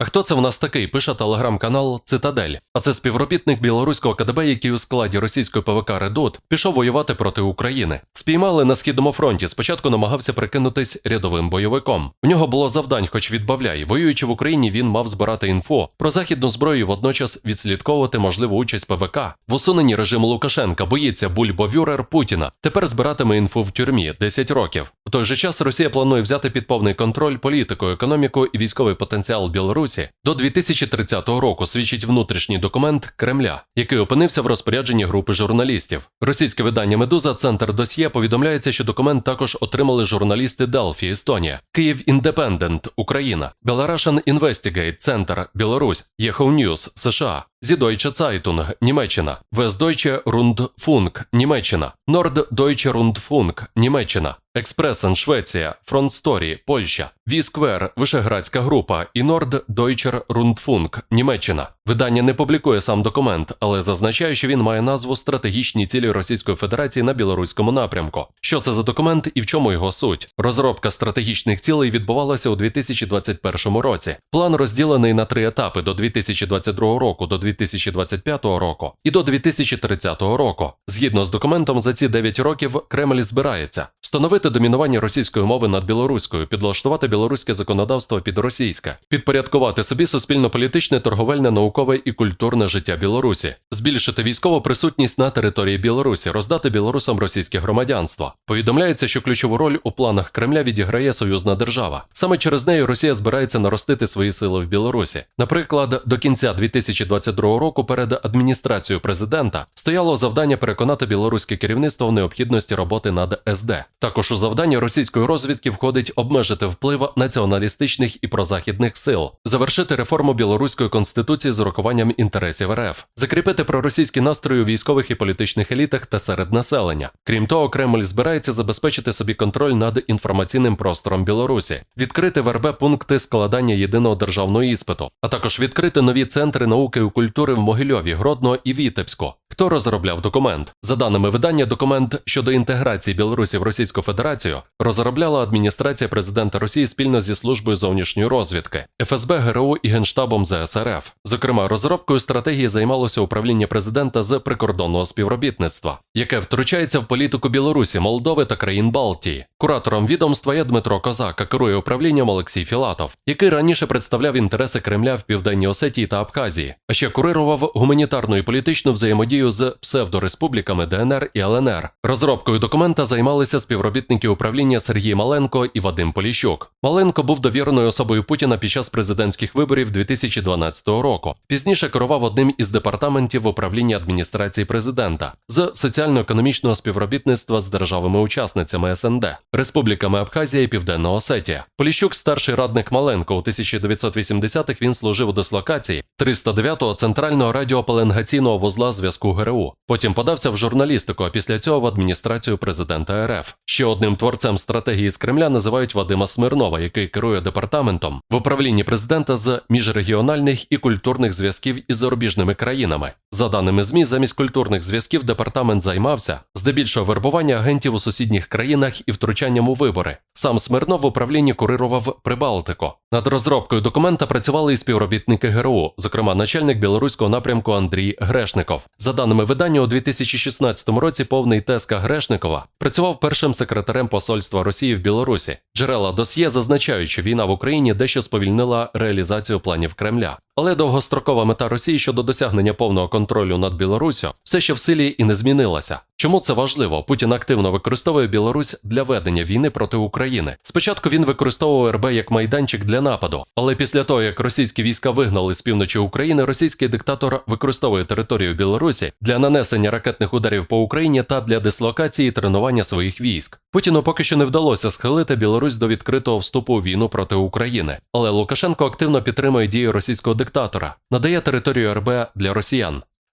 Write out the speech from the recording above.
А хто це в нас такий? Пише телеграм-канал Цитадель. А це співробітник білоруського КДБ, який у складі російської ПВК Редут пішов воювати проти України. Спіймали на східному фронті. Спочатку намагався прикинутись рядовим бойовиком. У нього було завдань, хоч відбавляй. Воюючи в Україні, він мав збирати інфо про західну зброю, водночас відслідковувати можливу участь ПВК в усуненні режиму Лукашенка. Боїться бульбовюрер Путіна. Тепер збиратиме інфу в тюрмі 10 років. У той же час Росія планує взяти під повний контроль політику, економіку і військовий потенціал Білорусі до 2030 року. Свідчить внутрішній документ Кремля, який опинився в розпорядженні групи журналістів. Російське видання Медуза Центр Досьє повідомляється, що документ також отримали журналісти Делфі, Естонія, Київ Індепендент, Україна, Belarusian Investigate, Центр Білорусь, Yahoo News, США, Süddeutsche Zeitung, Німеччина, Westdeutsche Rundfunk, Німеччина, Norddeutsche Rundfunk, Німеччина, Експресен, Швеція, Story, Польща, Вісквер, Вишеградська група і Norddeutscher Rundfunk, Німеччина. Видання не публікує сам документ, але зазначає, що він має назву Стратегічні цілі Російської Федерації на білоруському напрямку. Що це за документ і в чому його суть? Розробка стратегічних цілей відбувалася у 2021 році. План розділений на три етапи до 2022 року, до 2025 року і до 2030 року. Згідно з документом, за ці 9 років Кремль збирається встановити домінування російської мови над білоруською, підлаштувати білоруське законодавство під російське, підпорядкувати собі суспільно-політичне, торговельне, наукове і культурне життя Білорусі, збільшити військову присутність на території Білорусі, роздати білорусам російське громадянство. Повідомляється, що ключову роль у планах Кремля відіграє союзна держава. Саме через неї Росія збирається наростити свої сили в Білорусі. Наприклад, до кінця 2022 року перед адміністрацією президента стояло завдання переконати білоруське керівництво в необхідності роботи над СД. Також у завдання російської розвідки входить обмежити вплив націоналістичних і прозахідних сил, завершити реформу білоруської конституції з урахуванням інтересів РФ, закріпити проросійські настрої у військових і політичних елітах та серед населення. Крім того, Кремль збирається забезпечити собі контроль над інформаційним простором Білорусі, відкрити в РБ пункти складання єдиного державного іспиту, а також відкрити нові центри науки і культури в Могильові, Гродно і Вітебську. Хто розробляв документ? За даними видання, документ щодо інтеграції Білорусі в Російську Федерацію розробляла адміністрація президента Росії спільно зі службою зовнішньої розвідки, ФСБ, ГРУ і Генштабом ЗСРФ. Зокрема, розробкою стратегії займалося управління президента з прикордонного співробітництва, яке втручається в політику Білорусі, Молдови та країн Балтії. Куратором відомства є Дмитро Козак, а керує управлінням Олексій Філатов, який раніше представляв інтереси Кремля в Південній Осетії та Абхазії, а ще курирував гуманітарну і політичну взаємодію з псевдореспубліками ДНР і ЛНР. Розробкою документа займалися співробітники управління Сергій Маленко і Вадим Поліщук. Маленко був довіреною особою Путіна під час президентських виборів 2012 року. Пізніше керував одним із департаментів управління адміністрації президента з соціально-економічного співробітництва з державами-учасницями СНД, республіками Абхазія і Південна Осетія. Поліщук, старший радник Маленко, у 1980-х він служив у дислокації 309-го центрального радіопеленгаційного вузла зв'язку ГРУ. Потім подався в журналістику, а після цього в адміністрацію президента РФ. Ще одним творцем стратегії з Кремля називають Вадима Смирнова, який керує департаментом в управлінні президента з міжрегіональних і культурних зв'язків із зарубіжними країнами. За даними ЗМІ, замість культурних зв'язків департамент займався здебільшого вербування агентів у сусідніх країнах і втручанням у вибори. Сам Смирнов в управлінні курирував Прибалтику. Над розробкою документа працювали і співробітники ГРУ, зокрема начальник білоруського напрямку Андрій Грешников. За даними видання, у 2016 році повний Теска Грешникова працював першим секретарем посольства Росії в Білорусі. Джерела досьє зазначають, що війна в Україні дещо сповільнила реалізацію планів Кремля. Але довгострокова мета Росії щодо досягнення повного контролю над Білоруссю все ще в силі і не змінилася. Чому це важливо? Путін активно використовує Білорусь для ведення війни проти України. Спочатку він використовував РБ як майданчик для нападу, але після того, як російські війська вигнали з півночі України, російський диктатор використовує територію Білорусі для нанесення ракетних ударів по Україні та для дислокації тренування своїх військ. Путіну поки що не вдалося схилити Білорусь до відкритого вступу у війну проти України, але Лукашенко активно підтримує дії російського диктатора, надає територію РБ для росіян.